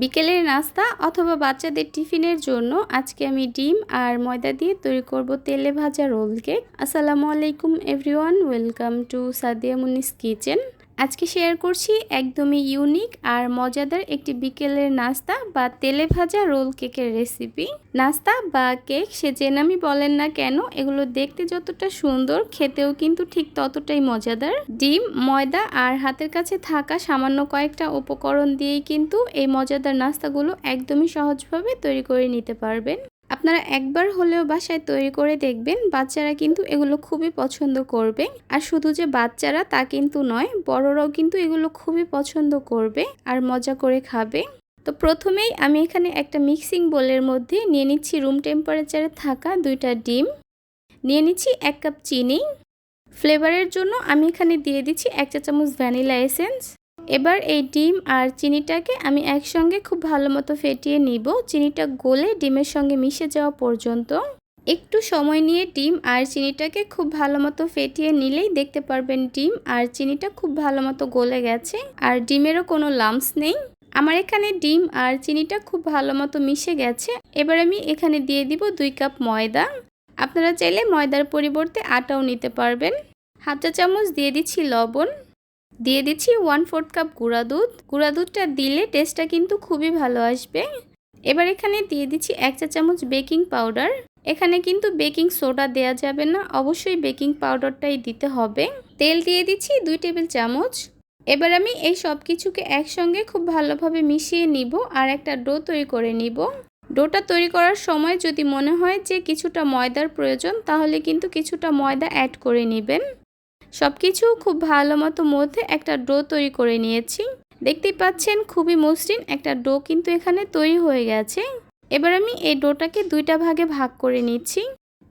বিকেলের নাস্তা অথবা বাচ্চাদের টিফিনের জন্য আজকে আমি ডিম আর ময়দা দিয়ে তৈরি করব তেলে ভাজা রোল কেক। আসসালামু আলাইকুম everyone welcome to Sadia Munis kitchen আজকে শেয়ার করছি একদমই ইউনিক আর মজাদার একটি বিকেলের নাস্তা বা তেলে ভাজা রোল কেকের রেসিপি নাস্তা বা কেক সে যে নামই বলেন না কেন, এগুলো দেখতে যতটা সুন্দর, খেতেও কিন্তু ঠিক ততটাই মজাদার। ডিম, ময়দা আর হাতের কাছে থাকা সামান্য কয়েকটা উপকরণ দিয়েই কিন্তু এই মজাদার নাস্তাগুলো একদমই সহজভাবে তৈরি করে নিতে পারবেন। আপনারা একবার হলেও বাসায় তৈরি করে দেখবেন, বাচ্চারা কিন্তু এগুলো খুবই পছন্দ করবে। আর শুধু যে বাচ্চারা তা কিন্তু নয়, বড়রাও কিন্তু এগুলো খুবই পছন্দ করবে আর মজা করে খাবে। তো প্রথমেই আমি এখানে একটা মিক্সিং বোলের মধ্যে নিয়ে নিচ্ছি রুম টেম্পারেচারে থাকা দুইটা ডিম। নিয়ে নিচ্ছি এক কাপ চিনি। ফ্লেভারের জন্য আমি এখানে দিয়ে দিচ্ছি এক চা চামচ ভ্যানিলা এসেন্স। এবার এই ডিম আর চিনিটাকে আমি একসঙ্গে খুব ভালো মতো ফেটিয়ে নিব। চিনিটা গলে ডিমের সঙ্গে মিশে যাওয়া পর্যন্ত। একটু সময় নিয়ে ডিম আর চিনিটাকে খুব ভালো মতো ফেটিয়ে নিলেই দেখতে পারবেন ডিম আর চিনিটা খুব ভালো মতো গলে গেছে আর ডিমেরও কোনো লামস নেই। আমার এখানে ডিম আর চিনিটা খুব ভালো মতো মিশে গেছে। এবার আমি এখানে দিয়ে দিব দুই কাপ ময়দা। আপনারা চাইলে ময়দার পরিবর্তে আটাও নিতে পারবেন। চা চামচ দিয়ে দিচ্ছি লবণ। দিয়ে দিচ্ছি ওয়ান ফোর্থ কাপ গুঁড়া দুধ। গুঁড়া দুধটা দিলে টেস্টটা কিন্তু খুবই ভালো আসবে। এবার এখানে দিয়ে দিচ্ছি এক চা চামচ বেকিং পাউডার এখানে কিন্তু বেকিং সোডা দেয়া যাবে না, অবশ্যই বেকিং পাউডারটাই দিতে হবে। তেল দিয়ে দিচ্ছি দুই টেবিল চামচ। এবার আমি এই সব কিছুকে একসঙ্গে খুব ভালোভাবে মিশিয়ে নিব আর একটা ডো তৈরি করে নিব। ডোটা তৈরি করার সময় যদি মনে হয় যে কিছুটা ময়দার প্রয়োজন, তাহলে কিন্তু কিছুটা ময়দা অ্যাড করে নেবেন। সব কিছু খুব ভালো মতো মধ্যে একটা ডো তৈরি করে নিয়েছি। দেখতেই পাচ্ছেন খুবই মসৃণ একটা ডো কিন্তু এখানে তৈরি হয়ে গেছে। এবার আমি এই ডোটাকে দুইটা ভাগে ভাগ করে নিচ্ছি।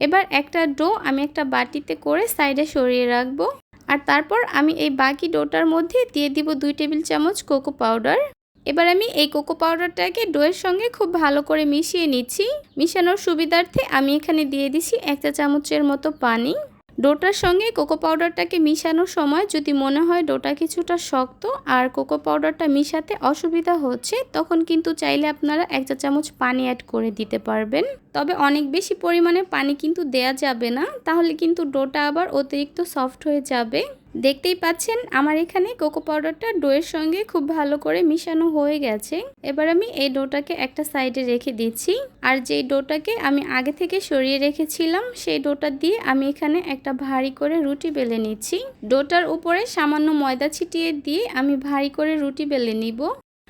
এবার একটা ডো আমি একটা বাটিতে করে সাইডে সরিয়ে রাখব। আর তারপর আমি এই বাকি ডোটার মধ্যে দিয়ে দিব দুই টেবিল চামচ কোকো পাউডার। এবার আমি এই কোকো পাউডারটাকে ডোয়ের সঙ্গে খুব ভালো করে মিশিয়ে নিচ্ছি। মিশানোর সুবিধার্থে আমি এখানে দিয়ে দিছি একটা চামচের মতো পানি। ডোটার সঙ্গে কোকো পাউডারটাকে মিশানোর সময় যদি মনে হয় ডোটা কিছুটা শক্ত আর কোকো পাউডারটা মিশাতে অসুবিধা হচ্ছে, তখন কিন্তু চাইলে আপনারা এক চা চামচ পানি অ্যাড করে দিতে পারবেন। তবে অনেক বেশি পরিমাণে পানি কিন্তু দেয়া যাবে না, তাহলে কিন্তু ডোটা আবার অতিরিক্ত সফট হয়ে যাবে। দেখতেই পাচ্ছেন, আমার এখানে কোকো পাউডারটা ডোয়ের সঙ্গে খুব ভালো করে মিশানো হয়ে গেছে। এবার আমি এই ডোটাকে একটা সাইডে রেখে দিচ্ছি। আর যেই ডোটাকে আমি আগে থেকে সরিয়ে রেখেছিলাম, সেই ডোটা দিয়ে আমি এখানে একটা ভারী করে রুটি বেলে নিচ্ছি। ডোটার উপরে সামান্য ময়দা ছিটিয়ে দিয়ে আমি ভারী করে রুটি বেলে নিব।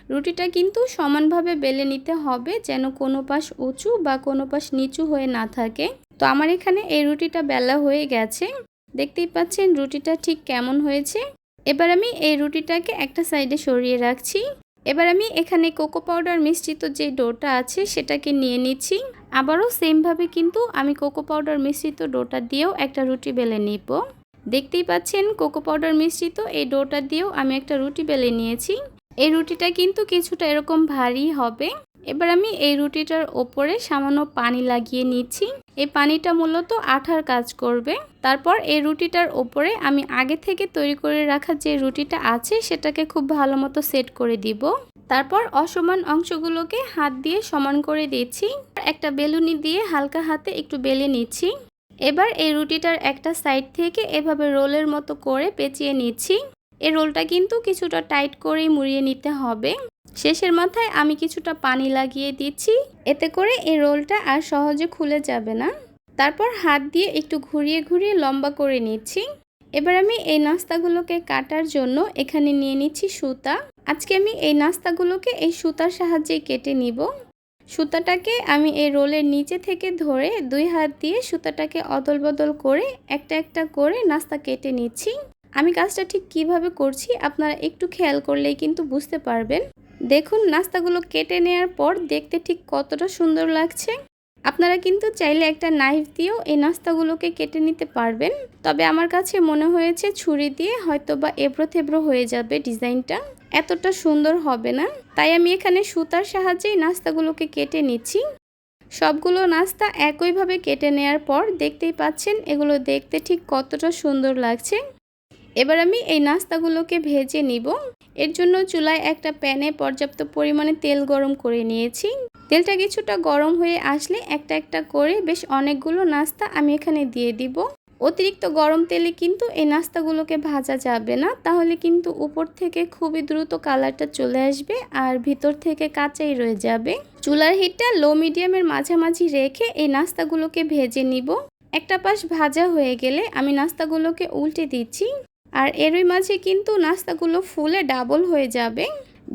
রুটিটা কিন্তু সমানভাবে বেলে নিতে হবে, যেন কোনো পাশ উঁচু বা কোনো পাশ নিচু হয়ে না থাকে। তো আমার এখানে এই রুটিটা বেলা হয়ে গেছে। দেখতেই পাচ্ছেন রুটিটা ঠিক কেমন হয়েছে। এবার আমি এই রুটিটাকে একটা সাইডে সরিয়ে রাখছি। এবার আমি এখানে কোকো পাউডার মিশ্রিত যে ডোটা আছে সেটাকে নিয়ে নিচ্ছি। আবারও সেমভাবে কিন্তু আমি কোকো পাউডার মিশ্রিত ডোটা দিয়েও একটা রুটি বেলে নিব। দেখতেই পাচ্ছেন কোকো পাউডার মিশ্রিত এই ডোটা দিয়েও আমি একটা রুটি বেলে নিয়েছি। এই রুটিটা কিন্তু কিছুটা এরকম ভারী হবে। এবার আমি এই রুটিটার ওপরে সামান্য পানি লাগিয়ে নিচ্ছি। এই পানিটা মূলত আঠার কাজ করবে। তারপর এই রুটিটার ওপরে আমি আগে থেকে তৈরি করে রাখা যে রুটিটা আছে, সেটাকে খুব ভালো মতো সেট করে দিব। তারপর অসমান অংশগুলোকে হাত দিয়ে সমান করে দিচ্ছি। একটা বেলুনি দিয়ে হালকা হাতে একটু বেলে নিচ্ছি। এবার এই রুটিটার একটা সাইড থেকে এভাবে রোলের মতো করে পেঁচিয়ে নিচ্ছি। এই রোলটা কিন্তু কিছুটা টাইট করেই মুড়িয়ে নিতে হবে। শেষের মাথায় আমি কিছুটা পানি লাগিয়ে দিচ্ছি। এতে করে এই রোলটা আর সহজে খুলে যাবে না। তারপর হাত দিয়ে একটু ঘুরিয়ে ঘুরিয়ে লম্বা করে নিচ্ছি। এবার আমি এই নাস্তাগুলোকে কাটার জন্য এখানে নিয়ে নিচ্ছি সুতা। আজকে আমি এই নাস্তাগুলোকে এই সুতার সাহায্যে কেটে নিব। সুতাটাকে আমি এই রোলের নিচে থেকে ধরে দুই হাত দিয়ে সুতাটাকে অদল বদল করে একটা একটা করে নাস্তা কেটে নিচ্ছি। আমি কাজটা ঠিক কীভাবে করছি আপনারা একটু খেয়াল করলেই কিন্তু বুঝতে পারবেন। দেখুন, নাস্তাগুলো কেটে নেওয়ার পর দেখতে ঠিক কতটা সুন্দর লাগছে। আপনারা কিন্তু চাইলে একটা নাইফ দিয়েও এই নাস্তাগুলোকে কেটে নিতে পারবেন। তবে আমার কাছে মনে হয়েছে ছুরি দিয়ে হয়তো বা এবড়ো থেবড়ো হয়ে যাবে ডিজাইনটা। এতটা সুন্দর হবে না। তাই আমি এখানে সুতার সাহায্যেই নাস্তাগুলোকে কেটে নিচ্ছি। সবগুলো নাস্তা একইভাবে কেটে নেওয়ার পর দেখতেই পাচ্ছেন, এগুলো দেখতে ঠিক কতটা সুন্দর লাগছে। এবার আমি এই নাস্তাগুলোকে ভেজে নিব। এর জন্য চুলায় একটা প্যানে পর্যাপ্ত পরিমাণে তেল গরম করে নিয়েছি। তেলটা কিছুটা গরম হয়ে আসলে একটা একটা করে বেশ অনেকগুলো নাস্তা আমি এখানে দিয়ে দিব। অতিরিক্ত গরম তেলে কিন্তু এই নাস্তাগুলোকে ভাজা যাবে না, তাহলে কিন্তু উপর থেকে খুবই দ্রুত কালারটা চলে আসবে আর ভিতর থেকে কাঁচাই রয়ে যাবে। চুলার হিটটা লো মিডিয়ামের মাঝামাঝি রেখে এই নাস্তাগুলোকে ভেজে নিব। একটা পাশ ভাজা হয়ে গেলে আমি নাস্তাগুলোকে উল্টে দিচ্ছি। আর এরই মাঝে কিন্তু নাস্তাগুলো ফুলে ডাবল হয়ে যাবে।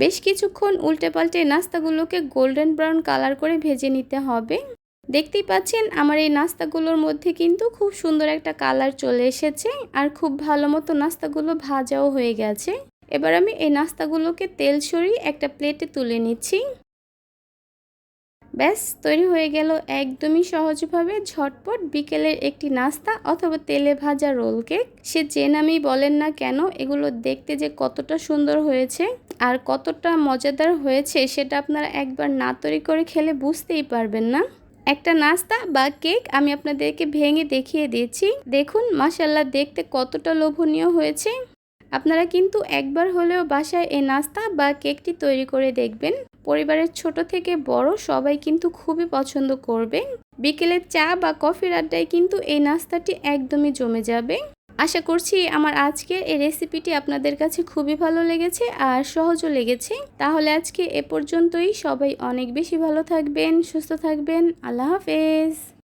বেশ কিছুক্ষণ উল্টে পাল্টে নাস্তাগুলোকে গোল্ডেন ব্রাউন কালার করে ভেজে নিতে হবে। দেখতেই পাচ্ছেন, আমার এই নাস্তাগুলোর মধ্যে কিন্তু খুব সুন্দর একটা কালার চলে এসেছে আর খুব ভালো মতো নাস্তাগুলো ভাজাও হয়ে গেছে। এবার আমি এই নাস্তাগুলোকে তেল সরিয়ে একটা প্লেটে তুলে নিচ্ছি। ব্যাস, তৈরি হয়ে গেল একদমই সহজভাবে ঝটপট বিকেলের একটি নাস্তা অথবা তেলে ভাজা রোল কেক। সে যে নামেই বলেন না কেন, এগুলো দেখতে যে কতটা সুন্দর হয়েছে আর কতটা মজাদার হয়েছে, সেটা আপনারা একবার না তৈরি করে খেলে বুঝতেই পারবেন না। একটা নাস্তা বা কেক আমি আপনাদেরকে ভেঙে দেখিয়ে দিয়েছি দেখুন মাসাল্লাহ দেখতে কতটা লোভনীয় হয়েছে। আপনারা কিন্তু একবার হলেও বাসায় এই নাস্তা বা কেকটি তৈরি করে দেখবেন। পরিবারের ছোট থেকে বড় সবাই কিন্তু খুবই পছন্দ করবে। বিকেলের চা বা কফির আড্ডায় কিন্তু এই নাস্তাটি একদমই জমে যাবে। আশা করছি আমার আজকে এই রেসিপিটি আপনাদের কাছে খুবই ভালো লেগেছে আর সহজও লেগেছে। তাহলে আজকে এ পর্যন্তই। সবাই অনেক বেশি ভালো থাকবেন, সুস্থ থাকবেন। আল্লাহ হাফেজ।